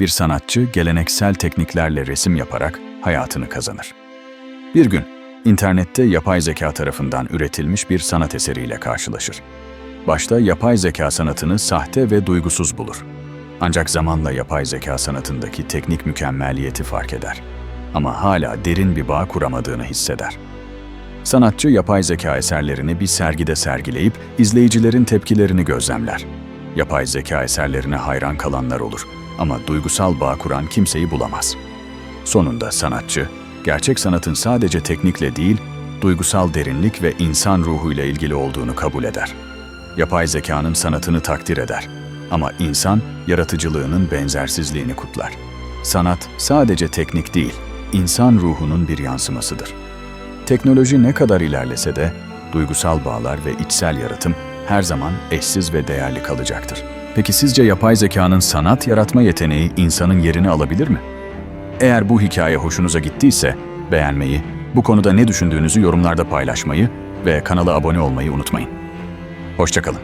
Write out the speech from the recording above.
bir sanatçı geleneksel tekniklerle resim yaparak hayatını kazanır. Bir gün internette yapay zeka tarafından üretilmiş bir sanat eseriyle karşılaşır. Başta yapay zeka sanatını sahte ve duygusuz bulur. Ancak zamanla yapay zeka sanatındaki teknik mükemmeliyeti fark eder. Ama hala derin bir bağ kuramadığını hisseder. Sanatçı yapay zeka eserlerini bir sergide sergileyip izleyicilerin tepkilerini gözlemler. Yapay zeka eserlerine hayran kalanlar olur ama duygusal bağ kuran kimseyi bulamaz. Sonunda sanatçı, gerçek sanatın sadece teknikle değil, duygusal derinlik ve insan ruhuyla ilgili olduğunu kabul eder. Yapay zekanın sanatını takdir eder ama insan yaratıcılığının benzersizliğini kutlar. Sanat sadece teknik değil, insan ruhunun bir yansımasıdır. Teknoloji ne kadar ilerlese de duygusal bağlar ve içsel yaratım her zaman eşsiz ve değerli kalacaktır. Peki sizce yapay zekanın sanat yaratma yeteneği insanın yerini alabilir mi? Eğer bu hikaye hoşunuza gittiyse beğenmeyi, bu konuda ne düşündüğünüzü yorumlarda paylaşmayı ve kanala abone olmayı unutmayın. Hoşçakalın.